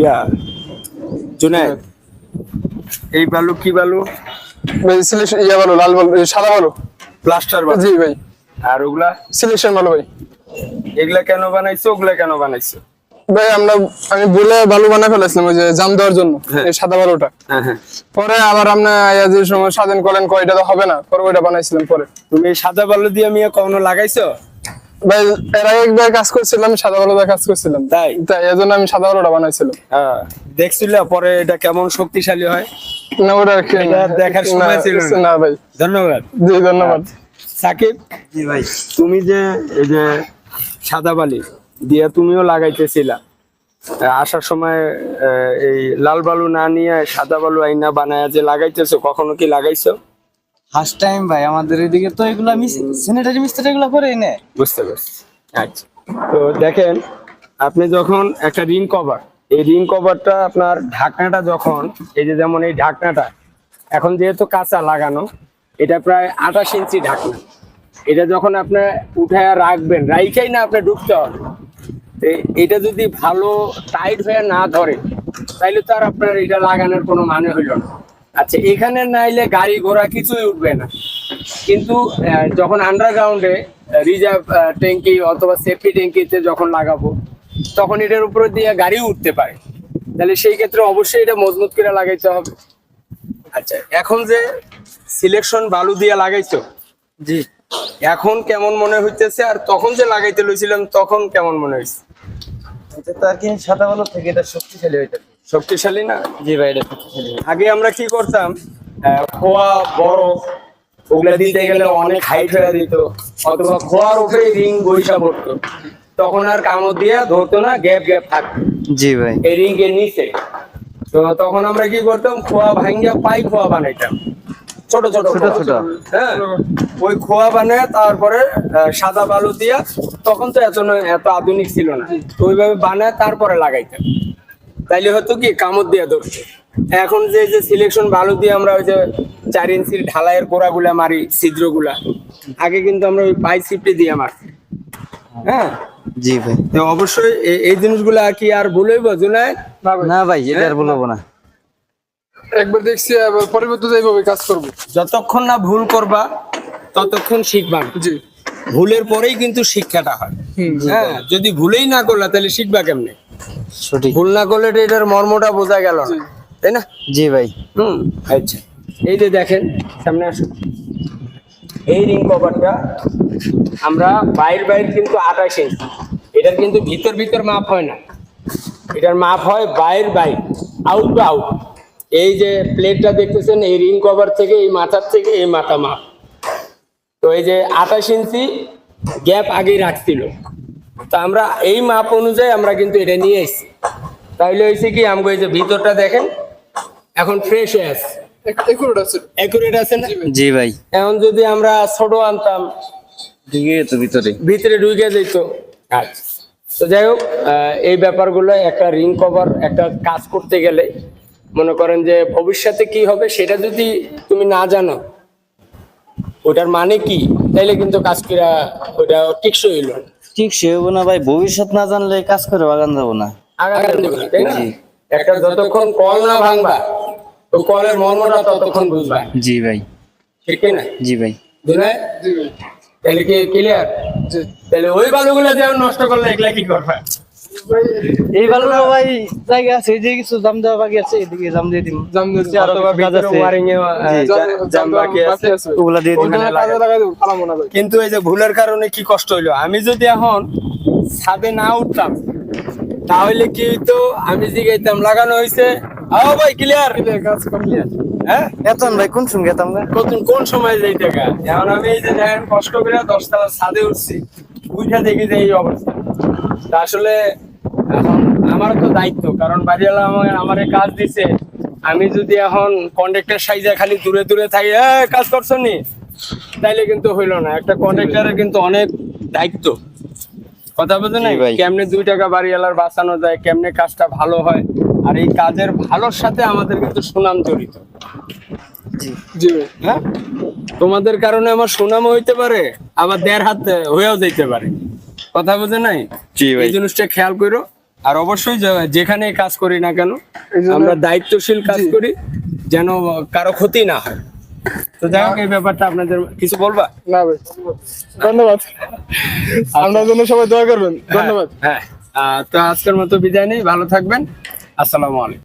ইয়া জুনায়েদ। এই বালু কি বালু? সিলেকশন ইয়া ভালো লাল ভালো সাদা ভালো প্লাস্টার বালু। জি ভাই। আর ওগুলা? সিলেকশন ভালো ভাই। এগুলা কেন বানাইছো ওগুলা কেন বানাইছো? ভাই আমরা আমি বলে ভালো বানা ফেলেছিলাম ওই যে জাম দেওয়ার জন্য হ্যাঁ। এই সাদা ভালোটা হ্যাঁ হ্যাঁ। পরে আবার আমরা আয়া যে সময় স্বাধীন করেন কয়টা তো হবে না পরে ওইটা বানাইছিলাম পরে। তুমি সাদা বালু দিয়ে মিয়া কখনো লাগাইছো? ভাই এর আগে একবার কাজ করছিলাম সাদা ভালোটা কাজ করছিলাম। তাই? তাই এই আমি সাদা ভালোটা বানাইছিলাম। হ্যাঁ দেখছিলে পরে এটা কেমন শক্তিশালী হয়? না ওটা আর কি এটা দেখার সময় ছিল না। না ভাই। ধন্যবাদ। জি ধন্যবাদ। সাকিব? জি ভাই। তুমি যে এই যে সাদা বালি দিয়ে তুমিও লাগাইতেছিলা আসার সময় আহ, এই লাল বালু না নিয়ে সাদা বালু আইনা বানায় যে লাগাইতেছো কখনো কি লাগাইছো? ফার্স্ট টাইম ভাই, আমাদের এদিকে তো এগুলা স্যানিটারি মিস্ত্রি এগুলা করে নে বুঝতে পারছি। আচ্ছা। তো দেখেন, আপনি যখন একটা রিং কভার এই রিং কভারটা আপনার ঢাকনাটা যখন, এই যে যেমন এই ঢাকনাটা, এখন যেহেতু কাঁচা লাগানো, এটা প্রায় আঠাশ ইঞ্চি ঢাকনা। এটা যখন আপনি উঠায় রাখবেন, রাইখাই না আপনি ঢুকতে হবে। এটা যদি ভালো টাইট হয়ে না ধরে, তাইলে তো আর আপনার এটা লাগানোর কোনো মানে হইল না। আচ্ছা এখানে নাইলে গাড়ি ঘোড়া কিছুই উঠবে না। কিন্তু যখন আন্ডারগ্রাউন্ডে রিজার্ভ ট্যাঙ্কি অথবা সেফটি ট্যাঙ্কিতে যখন লাগাবো তখন এটার উপরে দিয়ে গাড়ি উঠতে পারে। তাহলে সেই ক্ষেত্রে অবশ্যই এটা মজবুত করে লাগাইতে হবে। আচ্ছা এখন যে সিলেকশন বালু দিয়ে লাগাইছো জি। এখন কেমন মনে হইতেছে? আর তখন যে লাগাইতে লইছিলাম তখন কেমন মনে হয়েছে এটা তো আর কি সাদা ভালো থেকে এটা শক্তিশালী হইতে শক্তিশালী না? জি ভাই এটা শক্তিশালী। আগে আমরা কি করতাম? খোয়া বড় ওগুলা দিতে গেলে অনেক হাইট হয়ে দিত অথবা খোয়ার উপরে রিং বৈশা পড়তো। তখন আর কামড় দিয়ে ধরতো না গ্যাপ গ্যাপ থাকতো। জি ভাই। এই রিং এর নিচে। তো তখন আমরা কি করতাম? খোয়া ভাঙ্গিয়া পাই খোয়া বানাইতাম। ছোট ছোট ছোট ছোট। হ্যাঁ? ওই খোয়া বানায় তারপরে সাদা বালু দিয়া তখন তো এত এত আধুনিক ছিল না। তো ওইভাবে বানায় তারপরে লাগাইতাম। তাইলে হতো কি কামড় দিয়ে ধরছে। এখন যে যে সিলেকশন বালু দিয়ে আমরা ওই যে চার ইঞ্চির ঢালাইয়ের গোড়াগুলা মারি ছিদ্রগুলা আগে কিন্তু আমরা ওই পাই সিপটি দিয়ে মারছি হ্যাঁ? জি ভাই। তো অবশ্যই এই জিনিসগুলা কি আর ভুলইব জুনায় না ভাই না ভাই এটা আর বলব না। একবার দেখছি আবার পরিবর্তন এইভাবে কাজ করব। যতক্ষণ না ভুল করবা ততক্ষণ শিখবা। জি। ভুলের পরেই কিন্তু শিক্ষাটা হয়। হুম। হ্যাঁ যদি ভুলেই না করলা তাহলে শিখবা কেমনে? সঠিক। ভুল না করলে এটার মর্মটা বোঝা গেল না। তাই না? জি ভাই। হুম। আচ্ছা। এই যে দেখেন সামনে আসুন। এই রিং কভারটা আমরা বাইর বাইর কিন্তু আঠাশ ইঞ্চি এটার কিন্তু ভিতর ভিতর মাপ হয় না। এটার মাপ হয় বাইর বাইর আউট টু আউট এই যে প্লেটটা দেখতেছেন এই রিং কভার থেকে এই মাথার থেকে এই মাথা মাপ। তো এই যে আঠাশ ইঞ্চি গ্যাপ আগেই রাখছিল। তো আমরা এই মাপ অনুযায়ী আমরা কিন্তু এটা নিয়ে এসেছি। তাইলে হয়েছে কি আমাকে এই যে ভিতরটা দেখেন এখন ফ্রেশ হয়ে আছে। একুরেট আছে? না? জি ভাই। এখন যদি আমরা ছোট আনতাম ঢুকে ভিতরে। ভিতরে ঢুকে যেত আচ্ছা। তো যাই হোক এই ব্যাপারগুলো একটা রিং কভার একটা কাজ করতে গেলে মনে করেন যে ভবিষ্যতে কি হবে সেটা যদি তুমি না জানো ওটার মানে কি? তাইলে কিন্তু কাজ করা ওটা টিকসই হইল না। ঠিক সে হব না ভাই ভবিষ্যৎ না জানলে কাজ করে বাগান যাব না। একটা যতক্ষণ কল না ভাঙবা তো কলের মর্মটা ততক্ষণ বুঝবা। জি ভাই। ঠিক না? জি ভাই। কি ক্লিয়ার তাহলে ওই বালুগুলো যেমন নষ্ট করলে এগুলা কি করবা? এই ভালো ভাই জায়গা আছে যে কিছু জাম দেওয়া বাকি আছে এদিকে জাম দিয়ে দিন জাম দিয়েছি আরও কাজ আছে। wiring এ, আহ, জি, জা- জাম বাকি আছে। ওগুলা দিয়ে দিন ওখানে কাজে লাগাই দেবো পালাম না ভাই কিন্তু এই যে ভুলের কারণে কি কষ্ট হইল? আমি যদি এখন ছাদে না উঠতাম তাহলে কি হইতো? আমি জিগাইতাম লাগানো হয়েছে আও ভাই ক্লিয়ার কাজ করলে হ্যাঁ? এতন ভাই কোন সঙ্গে এতাম গা? কতক্ষণ কোন সময় যাইতে এখন আমি এই যে দেখেন কষ্ট করে দশতলা ছাদে উঠছি। উঠা দেখি যে এই অবস্থা। তা আসলে এখন আমার তো দায়িত্ব কারণ বাড়িওয়ালা আমার কাজ দিছে। আমি যদি এখন কন্ট্রাক্টর সাইজে খালি দূরে দূরে থাকি কাজ করছ নি? তাইলে কিন্তু হইল না। একটা কন্ট্রাক্টরের কিন্তু অনেক দায়িত্ব। কথা বলতে নাই। কেমনে দুই টাকা বাড়িওয়ালার বাঁচানো যায় কেমনে কাজটা ভালো হয় আর এই কাজের ভালোর সাথে আমাদের কিন্তু সুনাম জড়িত। হ্যাঁ? তোমাদের কারণে আমার সুনাম হইতে পারে আবার দেড় হাত হয়েও যাইতে পারে। কথা বুঝে নাই? এই জিনিসটা খেয়াল করো। আর অবশ্যই যেখানে কাজ করি না কেন আমরা দায়িত্বশীল কাজ করি যেন কারও ক্ষতি না হয়। তো যাই হোক এই ব্যাপারটা আপনাদের কিছু বলবা? না ভাই। ধন্যবাদ। আপনার জন্য সবাই দোয়া করবেন। ধন্যবাদ। হ্যাঁ। আহ, তো আজকের মতো বিদায় নেই। ভালো থাকবেন। আসসালামু আলাইকুম।